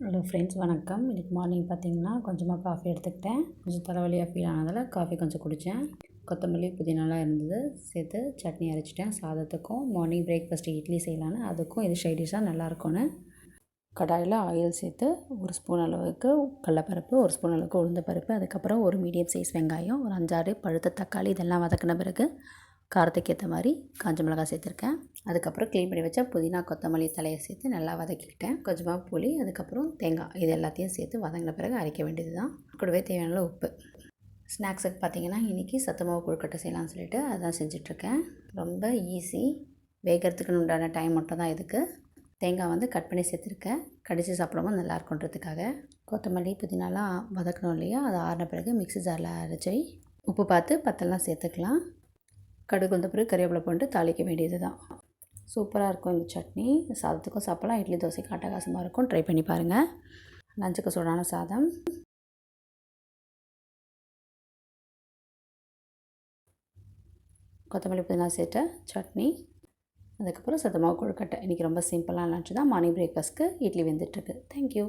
Hello friends வணக்கம். இன்றைக்கி morning பார்த்தீங்கன்னா கொஞ்சமாக காஃபி எடுத்துக்கிட்டேன். கொஞ்சம் தலைவலியாக ஃபீல் ஆனதால் காஃபி கொஞ்சம் குடித்தேன் கொத்தமல்லி புதினாலாம் இருந்தது. சேர்த்து சட்னி அரைச்சிட்டேன். சாதத்துக்கும் மார்னிங் பிரேக்ஃபாஸ்ட்டு இட்லி செய்யலான்னு அதுக்கும் இது ஷைடிஷாக நல்லாயிருக்கும்னு கடாயில் ஆயில் சேர்த்து ஒரு ஸ்பூன் அளவுக்கு கடலப்பருப்பு ஒரு ஸ்பூன் அளவுக்கு உளுந்த பருப்பு அதுக்கப்புறம் ஒரு மீடியம் சைஸ் வெங்காயம் ஒரு அஞ்சாறு பழுத்த தக்காளி இதெல்லாம் வதக்கின பிறகு காரத்துக்கு ஏற்ற மாதிரி காஞ்ச மிளகாய் சேர்த்துருக்கேன். அதுக்கப்புறம் க்ளீன் பண்ணி வச்ச புதினா கொத்தமல்லி தலையை சேர்த்து நல்லா வதக்கிக்கிட்டேன். கொஞ்சமாக புளி அதுக்கப்புறம் தேங்காய். இது எல்லாத்தையும் சேர்த்து வதங்கின பிறகு அரைக்க வேண்டியது தான் கூடவே தேவையான உப்பு. ஸ்நாக்ஸுக்கு பார்த்தீங்கன்னா இன்றைக்கி சத்துமாவு கொழுக்கட்டை செய்யலாம்னு சொல்லிட்டு அதான் செஞ்சிட்ருக்கேன். ரொம்ப ஈஸி வேகிறதுக்குன்னு உண்டான டைம் மட்டும் தான் இதுக்கு. தேங்காய் வந்து கட் பண்ணி சேர்த்துருக்கேன். கடித்து சாப்பிடும்போது நல்லா இருக்குன்றதுக்காக கொத்தமல்லி புதினாலாம் வதக்கணும் இல்லையா? அதை ஆறின பிறகு மிக்ஸி ஜாரில் அரைச்சி உப்பு பார்த்து பத்தெல்லாம் சேர்த்துக்கலாம். கடுகு வந்த பிறகு கறிவேப்பிலை போட்டு தாளிக்க வேண்டியது தான் சூப்பராக இருக்கும் இந்த சட்னி. சாதத்துக்கும் சாப்பிடலாம். இட்லி தோசைக்கு அட்டகாசமாக இருக்கும். ட்ரை பண்ணி பாருங்கள் லஞ்சுக்கு சூடான சாதம். கொத்தமல்லி புதினா சேர்த்த சட்னி. அதுக்கப்புறம் சத்தமாக கொழுக்கட்டை. இன்றைக்கி ரொம்ப சிம்பிளாக லஞ்சு தான். மார்னிங் பிரேக்ஃபாஸ்ட்க்கு இட்லி வெந்துட்டுருக்கு. Thank you